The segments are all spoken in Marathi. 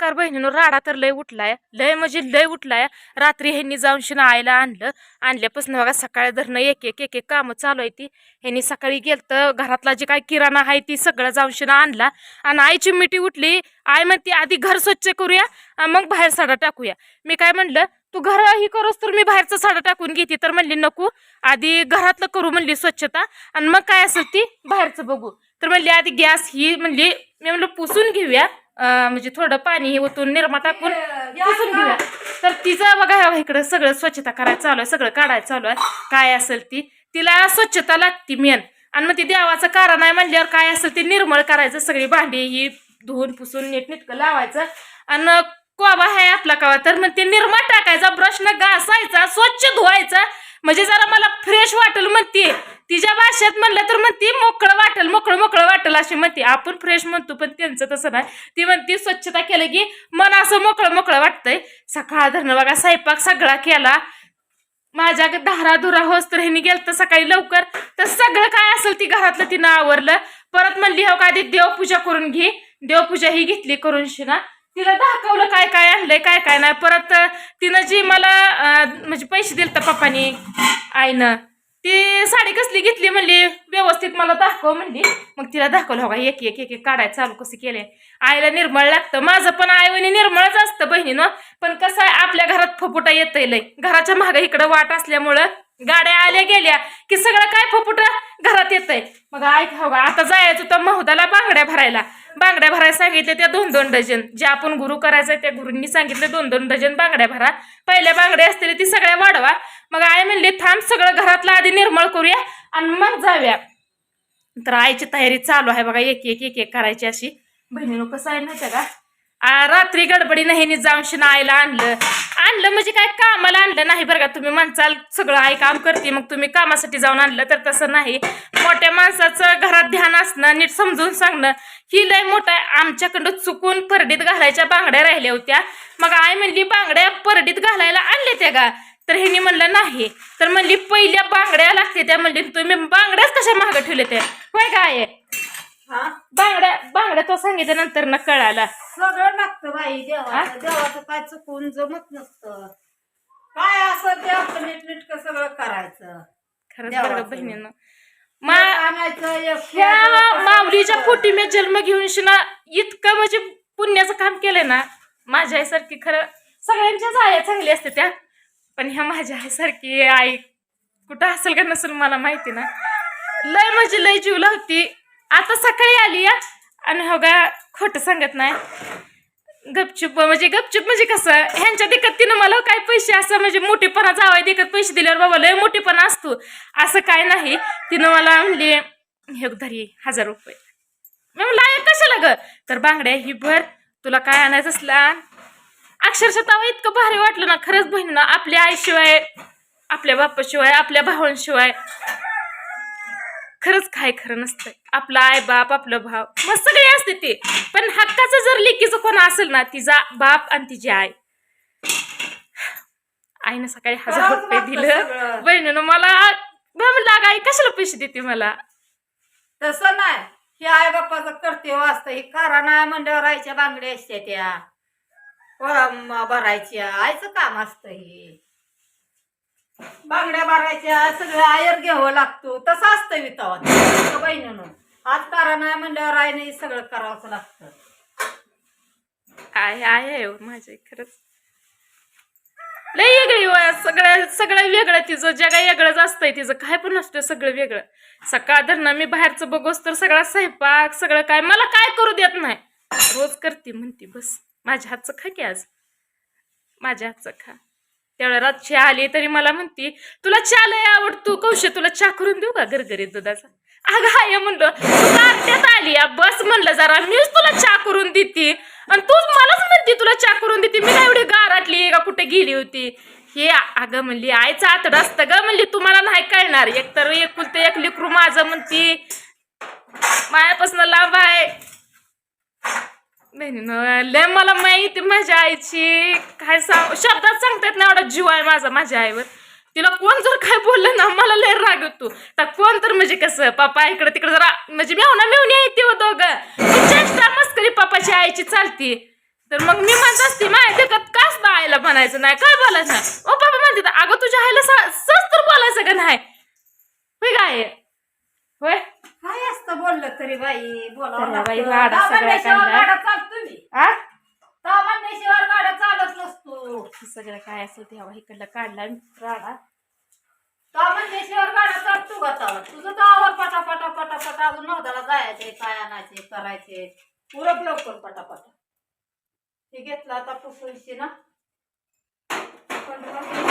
कार बहिणीनं राडा तर लय उठलाय. लय म्हणजे लय उठलाय. रात्री ह्यांनी जाऊन शिना आईला आणलं. आणल्यापासून बघा सकाळी धरणं एक एक एक एक कामं चालू आहे ती. ह्यांनी सकाळी गेलतं घरातला जे काय किराणा आहे ती सगळं जाऊन शिना आणला. आणि आईची मिठी उठली. आई म्हणते आधी घर स्वच्छ करूया मग बाहेर साडा टाकूया. मी काय म्हणलं तू घर ही करोस तर मी बाहेरचा साडा टाकून घेते. तर म्हणली नको. आधी घरातलं करू म्हणली स्वच्छता आणि मग काय असेल ती बाहेरचं बघू. तर म्हणली आधी गॅस ही म्हणली मी म्हणलं पुसून घेऊया. म्हणजे थोडं पाणी हे ओतून निरमा टाकून पुसून घेऊया. तर तिचं बघा इकडं सगळं स्वच्छता करायला चालू आहे सगळं काढायला चालू आहे. काय असेल ती? तिला स्वच्छता लागती मेन. आणि मग ती देवाचं कारण आहे म्हणल्यावर काय असेल ते निर्मळ करायचं सगळी भांडी ही धुवून पुसून नीटनेटकं लावायचं. आणि कोबा आहे आपला कवा तर मग ते निर्मा टाकायचा ब्रशनं घासायचा स्वच्छ धुवायचा. म्हणजे जरा मला फ्रेश वाटेल म्हणते. तिच्या भाषेत म्हणलं तर म्हणते मोकळं वाटेल मोकळं मोकळं वाटेल अशी म्हणते. आपण फ्रेश म्हणतो पण त्यांचं तसं नाही. ती म्हणते स्वच्छता केलं की मन असं मोकळं मोकळं वाटतंय. सकाळ धरणं बघा स्वयंपाक सगळा केला. माझ्या धारा धुरा होस तर ह्यांनी गेलं तर सकाळी लवकर. तर सगळं काय असेल ती घरातलं तिनं आवरलं. परत म्हणली हो का आधी देवपूजा करून घे. देवपूजा ही घेतली करून शिना तिला दाखवलं काय काय आणलंय काय काय नाही. परत तिनं जी मला म्हणजे पैसे दिले तर पप्पानी आईनं ती साडी कसली घेतली म्हणली? व्यवस्थित मला दाखव म्हणली. मग तिला दाखवलं हो का एक एक एक एक काढायचं चालू कसं केले आईला निर्मळ लागतं. माझं पण आईवणी निर्मळच असतं बहिणीनं. पण कसं आहे आपल्या घरात फपुटा येत लय. घराच्या मागे इकडं वाट असल्यामुळं गाड्या आल्या गेल्या की सगळं काय फपुटा घरात येतंय. मग ऐक हो आता जायचं तर महुदाला बांगड्या भरायला. बांगड्या भरायला सांगितले त्या दोन दोन डझन. जे आपण गुरु करायचं त्या गुरूंनी सांगितलं दोन दोन डझन बांगड्या भरा. पहिल्या बांगड्या असतील ती सगळ्या वाढवा. मग आई म्हणली थांब सगळं घरातलं आधी निर्मळ करूया आणि मग जाऊया. तर आईची तयारी चालू आहे बघा एक एक एक एक करायची अशी. बहिणी कसं आहे ना का? रात्री गडबडी नाही जाऊन शिना आईला आणलं. आणलं म्हणजे काय? कामाला आणलं नाही बरं का. तुम्ही म्हणचाल सगळं आई काम करते मग तुम्ही कामासाठी जाऊन आणलं तर तसं नाही. मोठ्या माणसाचं घरात ध्यान असणं नीट समजून सांगणं ही लय मोठं आहे. आमच्याकडं चुकून परडीत घालायच्या बांगड्या राहिल्या होत्या. मग आई म्हणली बांगड्या परडीत घालायला आणले त्या का? तर ह्यांनी म्हणलं नाही. तर म्हणली पहिल्या बांगड्या लागते त्या. म्हणली तुम्ही बांगड्याच कशा महाग ठेवले त्या? होय काय? हा? बांगड्या बांगड्या तो सांगितल्यानंतर न कळाला. सगळं लागतं बाई देवाचं देवाचं काय चुकून जमत नसतं. काय असं आपलं नीटनीटकं सगळं करायचं. खरंच. बरं बहिणीनं. मा एक आणायचं एक ह्या ठेवायचं, माऊलीच्या पोटी मी जन्म घेऊन शिना इतकं म्हणजे पुण्याचं काम केलंय ना माझ्या आईसारखी खरं सगळ्यांच्याच आया चांगली असते त्या. पण ह्या माझ्या आईसारखी आई कुठं असेल का नसेल मला माहिती ना. लय म्हणजे लय जीव लावती. आता सकाळी आली या आणि हो गा खोटं सांगत नाही. गपचूप म्हणजे गपचूप म्हणजे कसं ह्यांच्या देखत तिनं मला हो काय पैसे असं म्हणजे मोठेपणा जावाय देखत पैसे दिल्यावर बाबा लय मोठेपणा असतो. असं काय नाही. तिनं मला म्हणली हे धरी हजार रुपये. मी म्हणलं "आहे कशाला ग? तर बांगड्या ही भर तुला काय आणायचं असला अक्षरशः तेव्हा इतकं भारी वाटलं ना खरंच बहिणीनं आपल्या आईशिवाय आपल्या बापाशिवाय आपल्या भावांशिवाय. खरंच काय खरं नसतं आपला आई बाप आपलं भाव मग सगळे असते ते. पण हक्काचं जर लेकीचं कोण असेल ना तिचा बाप आणि तिची आई. आईनं सकाळी हजार रुपये दिलं. बहिणीनं मला म्हणलं "अगं आई कशाला पैसे देते मला? तसं नाही. हे आई बापाचं कर्तव्य असतं. हे करा नाही म्हणल्यावर आईच्या बांगड्या असत्या त्या. भरायच्या. आईचं काम असतं हे. बांगड्या भरायच्या सगळं आयर घ्यावं लागतो. तसं असतं वितावा बहिणीनं. आज करा नाही म्हणल्यावर आहे नाही सगळं करावंच लागतं. आहे आहे हो माझे खरंच. लय वेगळी सगळ्या सगळं सगळं वेगळं. तिचं जगा वेगळंच असतंय. तिचं काय पण नसतं सगळं वेगळं. सकाळ धरणं मी बाहेरचं बघोस तर सगळा स्वयंपाक सगळं काय मला काय करू देत नाही. रोज करते म्हणते बस. माझ्या हातचं खा की आज. माझ्या हातचं खा. तेवढ्या रात चहा आली तरी मला म्हणती तुला चहा लय आवडतो कौशे तुला चहा करून देऊ का गरगरीत दुधाचा? अगं हाय म्हणलं तू अर्ध्यात आली या बस म्हणलं जरा मीच तुला चहा करून देते. आणि तूच मलाच म्हणते तुला चहा करून देते मी काय एवढी गाराटली का? कुठे गेली होती? हे अगं म्हणली आईचं आतड असतं ग म्हणली तुम्हाला नाही कळणार एक तर एकुलते एक लिकरू माझं म्हणती. मायापासून लांब आहे. बहिणीनं लय मला माहिती माझ्या आईची. काय सांग शब्दात सांगतात ना एवढा जीव आहे माझा माझ्या आईवर. तिला कोण जर काय बोललं ना मला लय राग येतो. तर कोण तर म्हणजे कसं पापा इकडे तिकडे जरा म्हणजे मेवना मेवणी येते ते हो दोघं. चेष्टा मस्करी पापाची आईची चालती. तर मग मी म्हणत असते माहिती का काच आईला म्हणायचं नाही काय बोलायचं ओ पापा म्हणते अगं तुझ्या आईला सा- तर बोलायचं का नाही? होय काय होय? बोललं तरी बाई बोलावं चला बाई, लागतं. सगळ्या म्हणल्याशिवाय चालतो मी. आ? दहा म्हणल्याशिवाय गाडा चालत नसतो. सगळं काय असेल ते हवा इकडला काढला राडा. म्हणल्याशिवाय चालतो का तुझं तर आवर पटा पटा पटा पटा अजून नवदाला जायचे काय आणायचे करायचे उरक लवकर हे घेतलं आता पुसूनशी ना. पण मग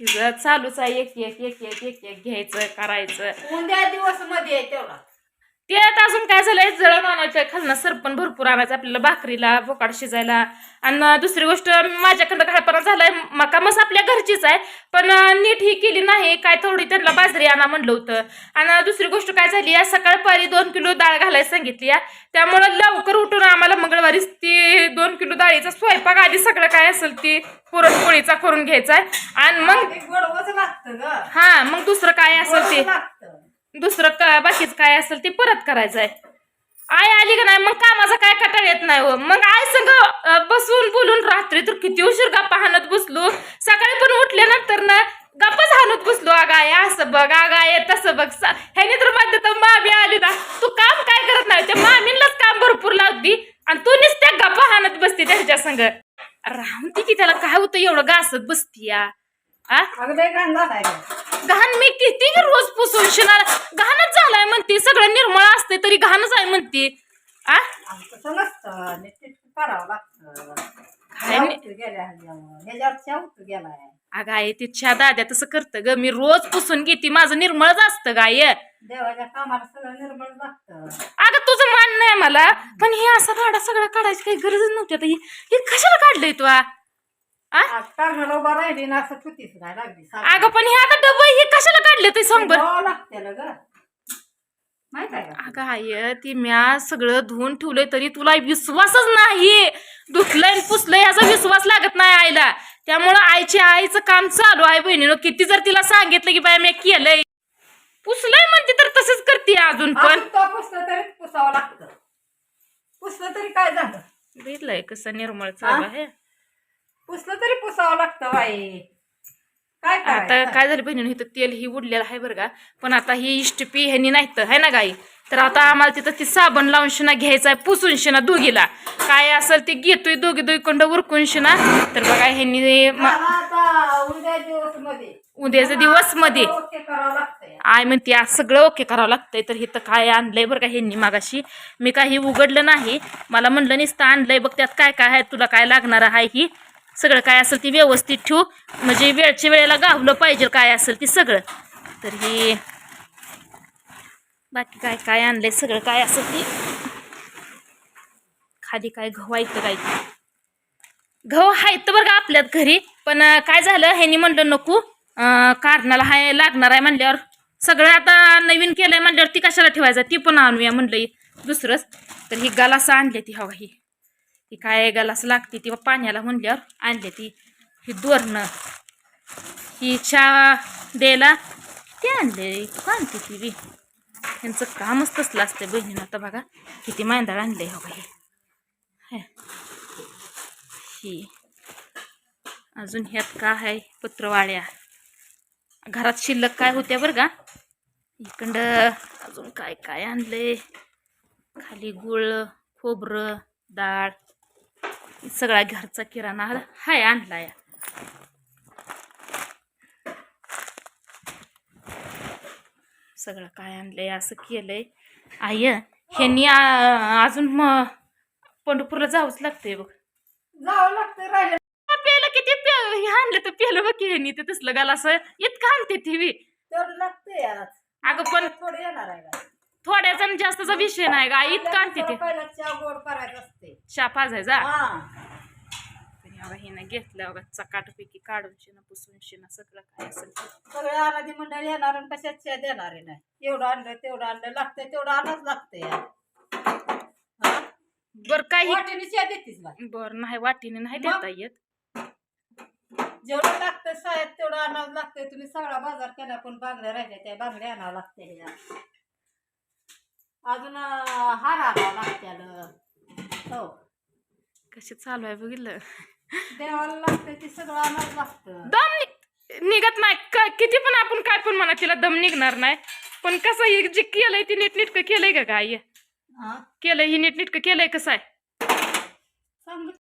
तिचं चालूच आहे. एक एक एक एक एक एक घ्यायचं करायचं. उद्या दिवसमध्ये आहे तेवढा. त्यात अजून काय झालंय? जळण आणायचं खालनं सरपण भरपूर आणायचं आपल्याला भाकरीला बोकाड शिजायला. आणि दुसरी गोष्ट माझ्याकडं घालपणा झालाय. मका मस आपल्या घरचीच आहे. पण नीट ही केली नाही. काय थोडी त्यांना बाजरी आणा म्हणलं होतं. आणि दुसरी गोष्ट काय झाली या सकाळपारी दोन किलो डाळ घालायला सांगितली आहे. त्यामुळं लवकर उठून आम्हाला मंगळवारीच ती दोन किलो डाळीचा स्वयंपाक आधी सगळं काय असेल ती पुरणपोळीचा करून घ्यायचा आहे. आणि मग ते हा मग दुसरं काय असेल ते? दुसरं का बाकीच काय असेल ते परत करायचं आहे. आई आली का नाही मग कामाचा काय कटाळ येत नाही हो. मग आई संग बसून बोलून रात्री तर किती उशीर गप्पा हाणत बसलो. सकाळी पण उठल्यानंतर ना गप्पाच हाणत बसलो. अगं आय असं बघ अगं आय तसं बघ. ह्याने तर माझ्या तर मामी आली ना. तू काम काय करत नाही? त्या मामीलाच काम भरपूर लावती. आणि तू नुसत्या गप्पा हाणत बसती त्यांच्या संग. राहून ती की त्याला काय होतं एवढं घासत बसती या. आ? घाण मी किती रोज पुसून शिणार. घाणच झालाय म्हणते सगळं निर्मळ असते तरी घाणच आहे म्हणते. आ? आमचं तसं नसतं नीटनेटकं करावं लागतं. काय नाही. शाहूत गेल्या ह्याच्यावर ह्याच्यावर शाहूत गेलाय. अगं आहे तिच्या दाद्या तसं करतं ग. मी रोज पुसून घेते माझं निर्मळच असतं गाय देवाच्या कामाला सगळं निर्मळ लागतं. अगं तुझं मान नाही मला पण हे असा राडा सगळा काढायची काही गरजच नव्हती. आता हे हे कशाला काढलंय तू आ? ना असं काय लागली अगं पण हे आता डबल हे कशाला काढले ते सांग बरं? लागते ग. माहीत आहे का? अगं आय ती म्या सगळं धुवून ठेवलंय तरी तुला विश्वासच नाही. धुतलंय आणि पुसलंय याचा विश्वास लागत नाही आईला. त्यामुळं आईच्या आईचं काम चालू आहे बहिणीनं. किती जर तिला सांगितलं की बाय मी केलंय. पुसलंय म्हणते तर तसंच करते अजून पण. अजून तो पुसलं तरी पुसावं लागतं? पुसलं तरी काय झालं? बघितलंय कसं निर्मळ चालू? आहे. पुसलं तरी पुसावं लागतं बाई. काय आता करायचं? काय झालं बहिणीनं इथं तेल ही उडलेलं आहे बरं का. पण आता ही इष्टपी ह्यानी नाही तर है ना गाई? तर आता आम्हाला तिथं ती साबण लावून शिना घ्यायचा आहे पुसून शिना दोघीला. काय असेल ते घेतोय दोघी दोघी कंड उरकून शिना. तर बघा ह्यांनी म- मला आता उद्या दिवसमध्ये उद्याच्या दिवसमध्ये ओके करावं लागतंय. आय म्हणते आज सगळं ओके करावं लागतंय तर इथं काय आणलंय बरं का ह्यांनी मागाशी? मी काही उघडलं नाही. मला म्हणलं नुसतं आणलंय बघ त्यात काय काय आहे तुला काय लागणार आहे ही? सगळं काय असेल ती व्यवस्थित ठेवू. म्हणजे वेळच्या वेळेला गावलं पाहिजे काय असेल ती सगळं. तर हे बाकी काय काय आणलंय सगळं काय असेल ती. खाली काय घवायचं ऐकतं काय? गहू आहेत बरं का आपल्यात घरी. पण काय झालं ह्यानी म्हणलं नको. कारणाला हाय लागणार आहे म्हणल्यावर. सगळं आता नवीन केलंय म्हणल्यावर ती कशाला ठेवायचं? ती पण आणूया म्हणलं दुसरंच. तर ही गलास आणली ती हवा ही. ती काय गलास लागते ती पाण्याला म्हणल्यावर आणले ती. ही दोरणं. ही चहा द्यायला ते आणले. आणते ती बी. त्यांचं कामच तसलं असतं बहिणीनं. आता बघा किती मांदाळ आणले हो हे ही. अजून ह्यात काय आहे? पत्रवाळ्या घरात शिल्लक काय होत्या बरं का? इकडं अजून काय काय आणलंय? खाली गुळ खोबरं डाळ. सगळा घरचा किराणा हाय आणला या सगळं काय आणलंय असं केलंय. आय ह्यांनी अजून मग पंढरपूरला जावंच लागतंय बघ. जावं लागतं राहिलं. पेलं किती पे हे आणलं तर पेलं बघ की ह्यांनी ते तसलं गाला असं इतकं आणते ती. बी. लागतंय अगं पण थोडं येणार आहे थोड्याचा आणि जास्तचा विषय नाही का इतकं आणते ते. पहिला चहा गोड करायचं असते. चहा पाजायचा? हा. हिनं बघा चकाटपैकी काढून शिना पुसून शिना सगळं काय असेल ते. आराधी मंडळी येणार आणि कशात चहा देणार आहे नाही. एवढं आणलं तेवढं आणलं लागतंय तेवढं आणाच लागतंय. हा? बरं काही वाटीने चहा देतीस बरं नाही वाटीने नाही मग? देता येत. जेवढं लागतं साहेब तेवढं आणावं लागतंय. तुम्ही सगळा बाजार केला पण बांगड्या राहिल्या त्या बांगड्या आणावं लागते अजून हार आणावं लागत्याल. हो. कशी चालू आहे बघितलं? देवाला लागतं ते सगळं आणावं लागतं. दम नि- निघत नाही. क- किती पण आपण काय पण म्हणा तिला दम निघणार नाही. पण कसं हे जे केलंय ती नीटनीटकं केलंय का काय हा? केलंय ही नीटनीटकं केलंय कसं आहे?